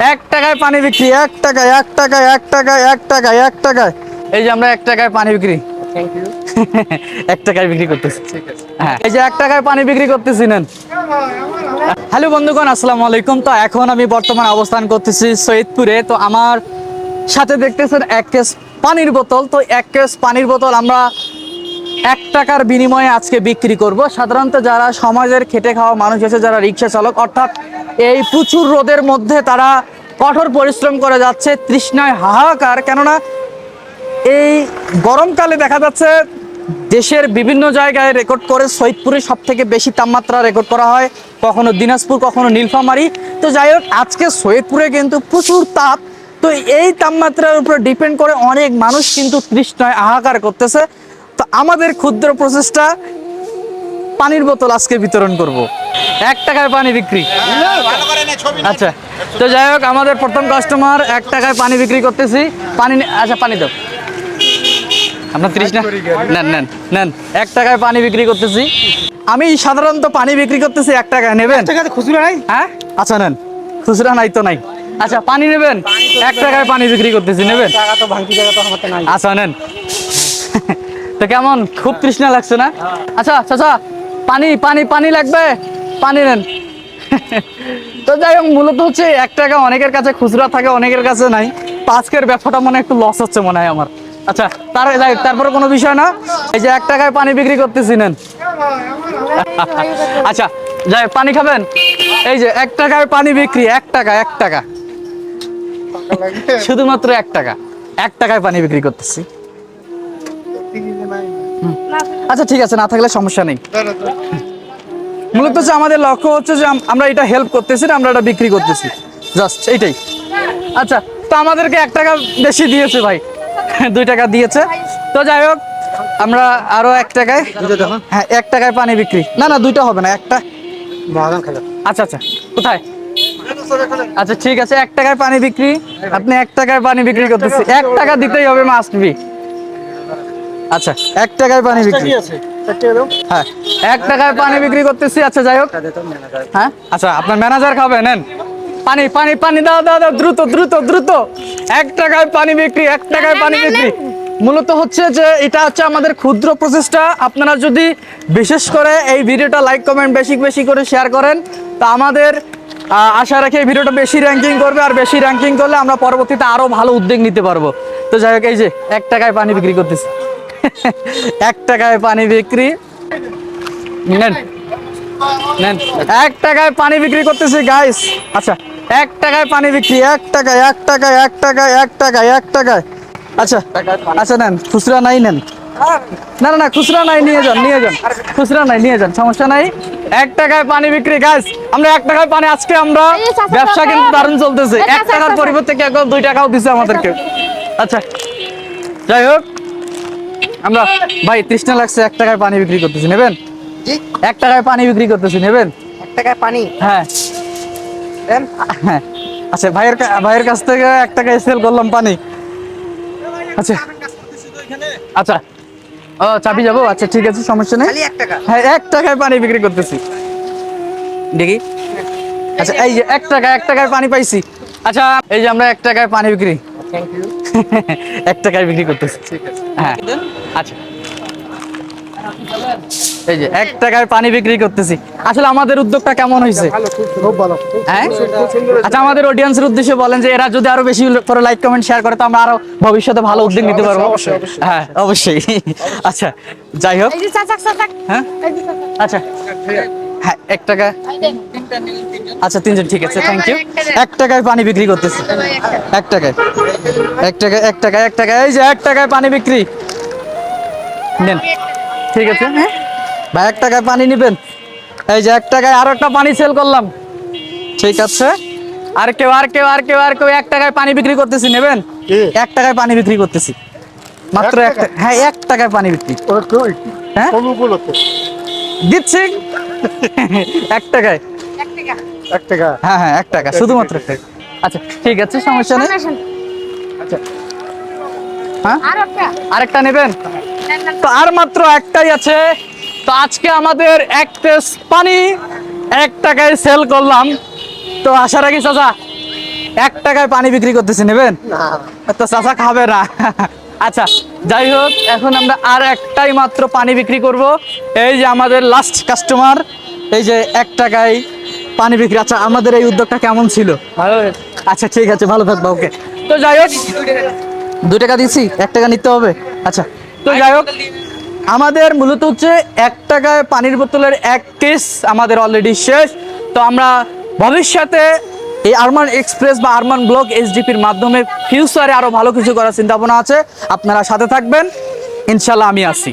এক টাকায় পানি বিক্রি এক টাকায় এক টাকায় এক টাকায় এক টাকায় এক টাকায়। এই যে আমরা এক টাকায় পানি বিক্রি। এক টাকায় বিক্রি করতেছি। হ্যাঁ এই যে এক টাকায় পানি বিক্রি করতেছি নেন। হ্যালো বন্ধুগণ আসসালামু আলাইকুম। তো এখন আমি বর্তমানে অবস্থান করতেছি সৈয়দপুরে। তো আমার সাথে দেখতেছেন এক কেস পানির বোতল। তো এক কেস পানির বোতল আমরা এক টাকার বিনিময়ে আজকে বিক্রি করব। সাধারণত যারা সমাজের খেটে খাওয়া মানুষ আছে যারা রিক্সা চালক অর্থাৎ এই প্রচুর রোদের মধ্যে তারা কঠোর পরিশ্রম করে যাচ্ছে, তৃষ্ণায় হাহাকার। কেননা এই গরমকালে দেখা যাচ্ছে দেশের বিভিন্ন জায়গায় রেকর্ড করে সৈয়দপুরে সব থেকে বেশি তাপমাত্রা রেকর্ড করা হয়, কখনো দিনাজপুর, কখনো নীলফামারী। তো যাই হোক, আজকে সৈয়দপুরে কিন্তু প্রচুর তাপ। তো এই তাপমাত্রার উপর ডিপেন্ড করে অনেক মানুষ কিন্তু তৃষ্ণায় হাহাকার করতেছে। তো আমাদের ক্ষুদ্র প্রচেষ্টা, পানির বোতল আজকে বিতরণ করব। এক টাকায় পানি বিক্রি। আচ্ছা তো যাই হোক আমাদের প্রথম কাস্টমার এক টাকায় পানি বিক্রি করতেছি। পানি আচ্ছা পানি দাও। আপনার ত্রিশ না? নেন নেন নেন। এক টাকায় পানি বিক্রি করতেছি। আমি সাধারণত পানি বিক্রি করতেছি এক টাকায় নেবেন? খুচরো নাই? হ্যাঁ? আচ্ছা নেন। খুচরা নাই তো নাই। আচ্ছা পানি নেবেন? এক টাকায় পানি বিক্রি করতেছি নেবেন? আচ্ছা নেন। তো কেমন? খুব তৃষ্ণা লাগছে না? আচ্ছা চাচা পানি পানি পানি লাগবে? পানি নেন। তো যাই হোক, মূলত হচ্ছে এক টাকা অনেকের কাছে খুচরা থাকে, অনেকের কাছে নাই। আজকের ব্যবসাটা মনে একটু লস হচ্ছে মনে হয় আমার। আচ্ছা তার যাই তারপরে কোনো বিষয় না? এই যে এক টাকায় পানি বিক্রি করতেছি, নেন। আচ্ছা যাই পানি খাবেন? এই যে, এক টাকায় পানি বিক্রি, এক টাকা এক টাকা। শুধুমাত্র এক টাকা। এক টাকায় পানি বিক্রি করতেছি। আচ্ছা ঠিক আছে, না থাকলে সমস্যা নেই। মূলত হচ্ছে আমাদের লক্ষ্য হচ্ছে যে আমরা এটা হেল্প করতেছি না আমরা এটা বিক্রি করতেছি। জাস্ট এইটাই। আচ্ছা তো আমাদেরকে এক টাকা বেশি দিয়েছে ভাই। দুই টাকা দিয়েছে। তো যাই হোক আমরা আরও এক টাকায় হ্যাঁ। এক টাকায় পানি বিক্রি। না না দুইটা হবে না একটা আচ্ছা আচ্ছা কোথায়? আচ্ছা ঠিক আছে এক টাকায় পানি বিক্রি। আপনি এক টাকায় পানি বিক্রি করতেছি। এক টাকা দিতেই হবে মাস্ট বি আচ্ছা এক টাকায় পানি বিক্রি। আছে? হ্যাঁ। এক টাকায় পানি বিক্রি করতেছি আচ্ছা যাই হোক। হ্যাঁ? আচ্ছা আপনার ম্যানেজার খাবে নেন। পানি পানি পানি দাও দাও দাও দ্রুত দ্রুত দ্রুত। এক টাকায় পানি বিক্রি এক টাকায় পানি বিক্রি। মূলত হচ্ছে যে এটা হচ্ছে আমাদের ক্ষুদ্র প্রচেষ্টা। আপনারা যদি বিশেষ করে এই ভিডিওটা লাইক কমেন্ট বেশি বেশি করে শেয়ার করেন তা আমাদের আশা রাখি এই ভিডিওটা বেশি র্যাঙ্কিং করবে। আর বেশি র্যাঙ্কিং করলে আমরা পরবর্তীতে আরও ভালো উদ্যোগ নিতে পারব। তো যাই হোক এই যে এক টাকায় পানি বিক্রি করতেছি। এক টাকায় পানি বিক্রি। নেন নেন। এক টাকায় পানি বিক্রি করতেছি গাইস আচ্ছা এক টাকায় পানি বিক্রি এক টাকায় এক টাকায় এক টাকায় এক টাকায় এক টাকায়। আচ্ছা আচ্ছা নেন খুচরা নাই নেন। না না না খুচরা নাই নিয়ে যান নিয়ে যান। খুচরা নাই নিয়ে যান সমস্যা নাই। এক টাকায় পানি বিক্রি গাইস আমরা এক টাকায় পানি আজকে আমরা ব্যবসা কিন্তু। দারুণ চলতেছে। এক টাকার পরিবর্তে কেউ দুই টাকাও দিছে আমাদেরকে। আচ্ছা যাই হোক। আমরা ভাই তৃষ্ণা লাগছে এক টাকায় পানি বিক্রি করতেছি নেবেন? এক টাকায় পানি বিক্রি করতেছি নেবেন? এক টাকায় পানি? হ্যাঁ। হ্যাঁ। আচ্ছা ভাইয়ের ভাইয়ের কাছ থেকে এক টাকায় সেল করলাম পানি। আচ্ছা। আচ্ছা। ও চাবি যাব? আচ্ছা ঠিক আছে সমস্যা নেই। হ্যাঁ এক টাকায় পানি বিক্রি করতেছি। দেখি। আচ্ছা এই যে এক টাকা এক টাকায় পানি পাইছি। আচ্ছা এই যে আমরা এক টাকায় পানি বিক্রি। থ্যাংক ইউ এক টাকায় বিক্রি করতেছি। ঠিক আছে। হ্যাঁ। আচ্ছা। এই যে এক টাকায় পানি বিক্রি করতেছি। আসলে আমাদের উদ্যোগটা কেমন হয়েছে? ভালো খুব খুব ভালো। হ্যাঁ? আচ্ছা আমাদের অডিয়েন্সের উদ্দেশ্যে বলেন যে এরা যদি আরও বেশি করে লাইক কমেন্ট শেয়ার করে তো আমরা আরও ভবিষ্যতে ভালো উদ্যোগ নিতে পারব। হ্যাঁ অবশ্যই। আচ্ছা যাই হোক। হ্যাঁ? এই যে চাচা আচ্ছা। হ্যাঁ এক টাকা। আচ্ছা তিনজন ঠিক আছে থ্যাংক ইউ এক টাকায়। পানি বিক্রি করতেছি। এক টাকায়। এক টাকা এক টাকা এক টাকা এই যে এক টাকায় পানি বিক্রি। নেন। ঠিক আছে? হ্যাঁ ভাই এক টাকায় পানি নেবেন। এই যে এক টাকায় আরও একটা পানি সেল করলাম। ঠিক আছে? আর কেউ আর কেউ আর কেউ আর কেউ এক টাকায় পানি বিক্রি করতেছি নেবেন? এক টাকায় পানি বিক্রি করতেছি। মাত্র এক হ্যাঁ এক টাকায় পানি বিক্রি। হ্যাঁ? দিচ্ছি। এক টাকায়। এক টাকা। হ্যাঁ হ্যাঁ এক টাকা শুধুমাত্র আচ্ছা ঠিক আছে সমস্যা নেই। আচ্ছা হ্যাঁ? আরেকটা। নেবেন? নেন, নেন। তো আর মাত্র একটাই আছে। তো আজকে আমাদের এক কেস পানি এক টাকায় সেল করলাম। তো আশা রাখি চাচা এক টাকায় পানি বিক্রি করতেছি নেবেন? তো চাচা খাবে না। আচ্ছা যাই হোক এখন আমরা আর একটাই মাত্র পানি বিক্রি করব। এই যে আমাদের লাস্ট কাস্টমার এই যে এক টাকায় পানি বিক্রি। আচ্ছা আমাদের এই উদ্যোগটা কেমন ছিল? আচ্ছা ঠিক আছে ভালো থাকবা ওকে তো যাই হোক দু টাকা দিছি এক টাকা নিতে হবে। আচ্ছা তো যাই হোক। আমাদের মূলত হচ্ছে এক টাকায় পানির বোতলের এক কেস আমাদের অলরেডি শেষ। তো আমরা ভবিষ্যতে এই আরমান এক্সপ্রেস বা আরমান ব্লক এইচডিপির মাধ্যমে ফিউচারে আরও ভালো কিছু করার চিন্তা ভাবনা আছে। আপনারা সাথে থাকবেন। ইনশাল্লাহ আমি আছি।